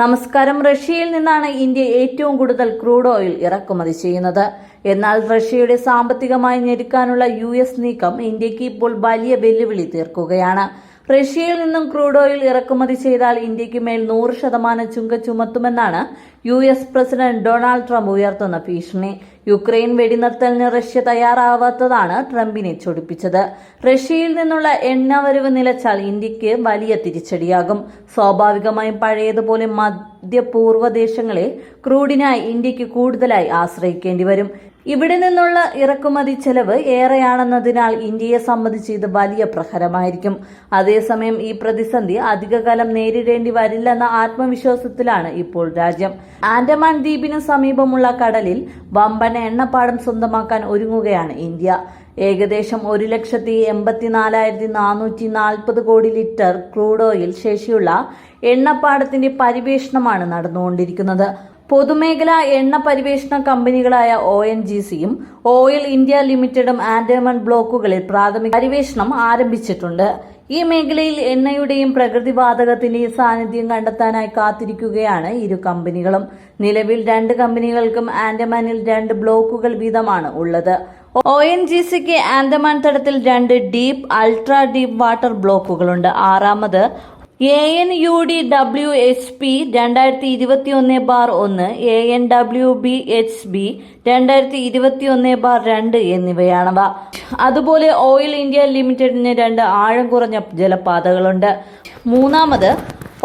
നമസ്കാരം. റഷ്യയിൽ നിന്നാണ് ഇന്ത്യ ഏറ്റവും കൂടുതൽ ക്രൂഡ് ഓയിൽ ഇറക്കുമതി ചെയ്യുന്നത്. എന്നാൽ റഷ്യയുടെ സാമ്പത്തികമായി ഞെരുക്കാനുള്ള യു നീക്കം ഇന്ത്യയ്ക്ക് ഇപ്പോൾ വലിയ വെല്ലുവിളി തീർക്കുകയാണ്. റഷ്യയിൽ നിന്നും ക്രൂഡ് ഓയിൽ ഇറക്കുമതി ചെയ്താൽ ഇന്ത്യയ്ക്ക് മേൽ നൂറ് ശതമാനം ചുങ്ക ചുമത്തുമെന്നാണ് U S president Donald Trump ഉയർത്തുന്ന ഭീഷണി. യുക്രൈൻ വെടിനിർത്തലിന് റഷ്യ തയ്യാറാവാത്തതാണ് ട്രംപിനെ ചൊടിപ്പിച്ചത്. റഷ്യയിൽ നിന്നുള്ള എണ്ണ വരവ് നിലച്ചാൽ ഇന്ത്യയ്ക്ക് വലിയ തിരിച്ചടിയാകും. സ്വാഭാവികമായും പഴയതുപോലെ മധ്യപൂർവ ദേശങ്ങളെ ക്രൂഡിനായി ഇന്ത്യയ്ക്ക് കൂടുതലായി ആശ്രയിക്കേണ്ടി വരും. ഇവിടെ നിന്നുള്ള ഇറക്കുമതി ചെലവ് ഏറെയാണെന്നതിനാൽ ഇന്ത്യയെ സംബന്ധിച്ച് ഇത് വലിയ പ്രഹരമായിരിക്കും. അതേസമയം ഈ പ്രതിസന്ധി അധികകാലം നേരിടേണ്ടി വരില്ലെന്ന ആത്മവിശ്വാസത്തിലാണ് ഇപ്പോൾ രാജ്യം. ആൻഡമാൻ ദ്വീപിന് സമീപമുള്ള കടലിൽ വമ്പൻ എണ്ണപ്പാടം സ്വന്തമാക്കാൻ ഒരുങ്ങുകയാണ് ഇന്ത്യ. ഏകദേശം ഒരു ലക്ഷത്തി എൺപത്തിനാലായിരത്തി നാനൂറ്റി നാൽപ്പത് കോടി ലിറ്റർ ക്രൂഡ് ഓയിൽ ശേഷിയുള്ള എണ്ണപ്പാടത്തിന്റെ പരിവേഷണമാണ് നടന്നുകൊണ്ടിരിക്കുന്നത്. പൊതുമേഖലാ എണ്ണ പരിവേഷണ കമ്പനികളായ ഒ എൻ ജി സിയും ഓയിൽ ഇന്ത്യ ലിമിറ്റഡും ആൻഡമാൻ ബ്ലോക്കുകളിൽ പ്രാഥമിക പരിവേഷണം ആരംഭിച്ചിട്ടുണ്ട്. ഈ മേഖലയിൽ എണ്ണയുടെയും പ്രകൃതിവാതകത്തിന്റെയും സാന്നിധ്യം കണ്ടെത്താനായി കാത്തിരിക്കുകയാണ് ഇരു കമ്പനികളും. നിലവിൽ രണ്ട് കമ്പനികൾക്കും ആൻഡമാനിൽ രണ്ട് ബ്ലോക്കുകൾ വീതമാണ് ഉള്ളത്. ഒ എൻ ജി സിക്ക് ആൻഡമാൻ തടത്തിൽ രണ്ട് ഡീപ്പ് അൾട്രാ ഡീപ്പ് വാട്ടർ ബ്ലോക്കുകളുണ്ട്. ആറാമത് A N U D W H P രണ്ടായിരത്തി ഇരുപത്തി ഒന്ന് ബാർ ഒന്ന് A N W B H B രണ്ടായിരത്തി ഇരുപത്തി ഒന്ന് ബാർ രണ്ട് എന്നിവയാണവ. അതുപോലെ ഓയിൽ ഇന്ത്യ ലിമിറ്റഡിന് രണ്ട് ആഴം കുറഞ്ഞ ജലപാതകളുണ്ട്. മൂന്നാമത്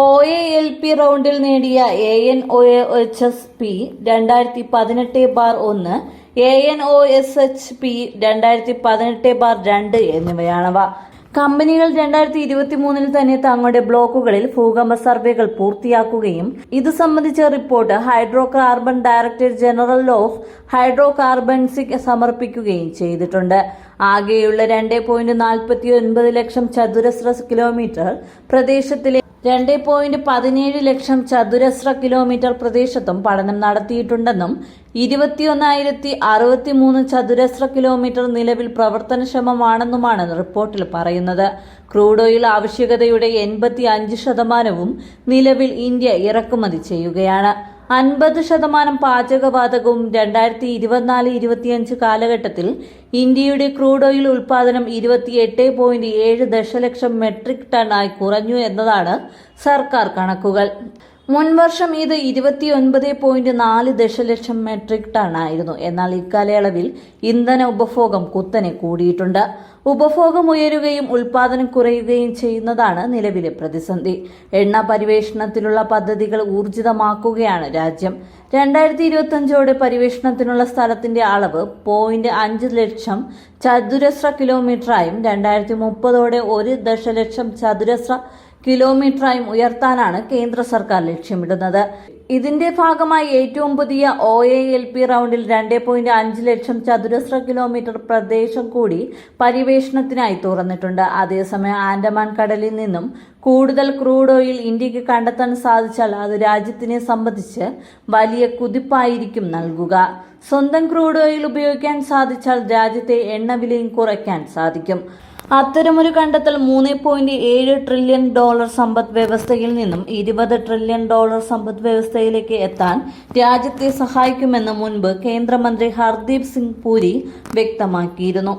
ഒ എ എൽ പി റൗണ്ടിൽ നേടിയ A N O H S P രണ്ടായിരത്തി പതിനെട്ട് ബാർ ഒന്ന് A N O S H P രണ്ടായിരത്തി പതിനെട്ട് ബാർ രണ്ട് എന്നിവയാണവ. കമ്പനികൾ രണ്ടായിരത്തി ഇരുപത്തി മൂന്നിൽ തന്നെ തങ്ങളുടെ ബ്ലോക്കുകളിൽ ഭൂകമ്പ സർവേകൾ പൂർത്തിയാക്കുകയും ഇത് സംബന്ധിച്ച report hydrocarbon director general of hydro കാർബൺസിക്ക് സമർപ്പിക്കുകയും ചെയ്തിട്ടുണ്ട്. ആകെയുള്ള രണ്ട് പോയിന്റ് നാൽപ്പത്തി ഒൻപത് ലക്ഷം ചതുരശ്ര കിലോമീറ്റർ പ്രദേശത്തിലെ രണ്ട് പോയിന്റ് പതിനേഴ് ലക്ഷം ചതുരശ്ര കിലോമീറ്റർ പ്രദേശത്തും പഠനം നടത്തിയിട്ടുണ്ടെന്നും ഇരുപത്തിയൊന്നായിരത്തി അറുപത്തി മൂന്ന് ചതുരശ്ര കിലോമീറ്റർ നിലവിൽ പ്രവർത്തനക്ഷമമാണെന്നുമാണ് റിപ്പോർട്ടിൽ പറയുന്നത്. ക്രൂഡ് ഓയിൽ ആവശ്യകതയുടെ എൺപത്തി അഞ്ച് ശതമാനവും നിലവിൽ ഇന്ത്യ ഇറക്കുമതി ചെയ്യുകയാണ്. അൻപത് ശതമാനം പാചകവാതകവും രണ്ടായിരത്തി ഇരുപത്തിനാല് ഇരുപത്തിയഞ്ച് കാലഘട്ടത്തിൽ ഇന്ത്യയുടെ ക്രൂഡ് ഓയിൽ ഉൽപാദനം ഇരുപത്തിയെട്ട് പോയിന്റ് ഏഴ് ദശലക്ഷം മെട്രിക് ടണ്ണായി കുറഞ്ഞു എന്നതാണ് സർക്കാർ കണക്കുകൾ. മുൻവർഷം ഇത് ഇരുപത്തിയൊൻപത് പോയിന്റ് നാല് ദശലക്ഷം മെട്രിക് ടൺ ആയിരുന്നു എന്നാൽ ഇക്കാലയളവിൽ ഇന്ധന ഉപഭോഗം കുത്തനെ കൂടിയിട്ടുണ്ട്. ഉപഭോഗം ഉയരുകയും ഉൽപാദനം കുറയുകയും ചെയ്യുന്നതാണ് നിലവിലെ പ്രതിസന്ധി. എണ്ണ പരിവേഷണത്തിലുള്ള പദ്ധതികൾ ഊർജിതമാക്കുകയാണ് രാജ്യം. രണ്ടായിരത്തി ഇരുപത്തിയഞ്ചോടെ പരിവേഷണത്തിനുള്ള സ്ഥലത്തിന്റെ അളവ് പോയിന്റ് അഞ്ച് ലക്ഷം ചതുരശ്ര കിലോമീറ്ററായും രണ്ടായിരത്തി മുപ്പതോടെ ഒരു ദശലക്ഷം ചതുരശ്ര കിലോമീറ്ററായും ഉയർത്താനാണ് കേന്ദ്ര സർക്കാർ ലക്ഷ്യമിടുന്നത്. ഇതിന്റെ ഭാഗമായി ഏറ്റവും പുതിയ ഒ എ എൽ പി റൗണ്ടിൽ രണ്ട് പോയിന്റ് അഞ്ച് ലക്ഷം ചതുരശ്ര കിലോമീറ്റർ പ്രദേശം കൂടി പരിവേഷണത്തിനായി തുറന്നിട്ടുണ്ട്. അതേസമയം ആൻഡമാൻ കടലിൽ നിന്നും കൂടുതൽ ക്രൂഡ് ഓയിൽ ഇന്ത്യയ്ക്ക് കണ്ടെത്താൻ സാധിച്ചാൽ അത് രാജ്യത്തിനെ സംബന്ധിച്ച് വലിയ കുതിപ്പായിരിക്കും നൽകുക. സ്വന്തം ക്രൂഡ് ഓയിൽ ഉപയോഗിക്കാൻ സാധിച്ചാൽ രാജ്യത്തെ എണ്ണവിലയും കുറയ്ക്കാൻ സാധിക്കും. അത്തരമൊരു കണ്ടെത്തൽ മൂന്ന് പോയിന്റ് ഏഴ് ട്രില്യൺ ഡോളർ സമ്പദ് വ്യവസ്ഥയിൽ നിന്നും ഇരുപത് ട്രില്യൺ ഡോളർ സമ്പദ് വ്യവസ്ഥയിലേക്ക് എത്താൻ രാജ്യത്തെ സഹായിക്കുമെന്ന് മുൻപ് കേന്ദ്രമന്ത്രി ഹർദീപ് സിംഗ് പുരി വ്യക്തമാക്കിയിരുന്നു.